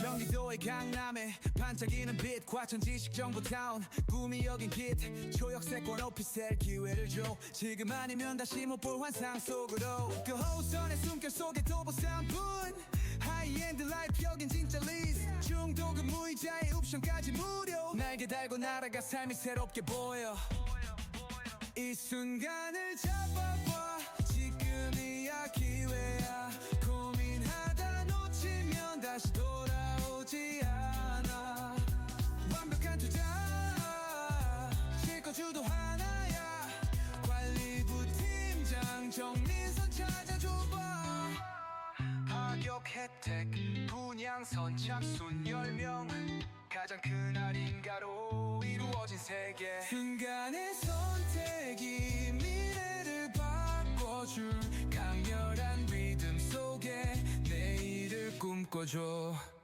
경기도의 강남에 반짝이는 빛 과천 지식 정보타운. 꿈이 여긴 깃 초역세권 오피스텔 기회를 줘. 지금 아니면 다시 못 볼 환상 속으로. 그 호선의 숨결 속에 도보산분. 하이엔드 라이프 여긴 진짜 리스 중도금 무이자의 옵션까지 무료. 날개 달고 날아가 삶이 새롭게 보여. 이 순간을 잡아 다시 돌아오지 않아. 완벽한 투자. 실거주도 하나야. 관리부 팀장 정민선 찾아줘봐. 가격 혜택 분양 선 착 순 10명. 가장 큰 할인가로 이루어진 세계. 순간의 꿈꿔줘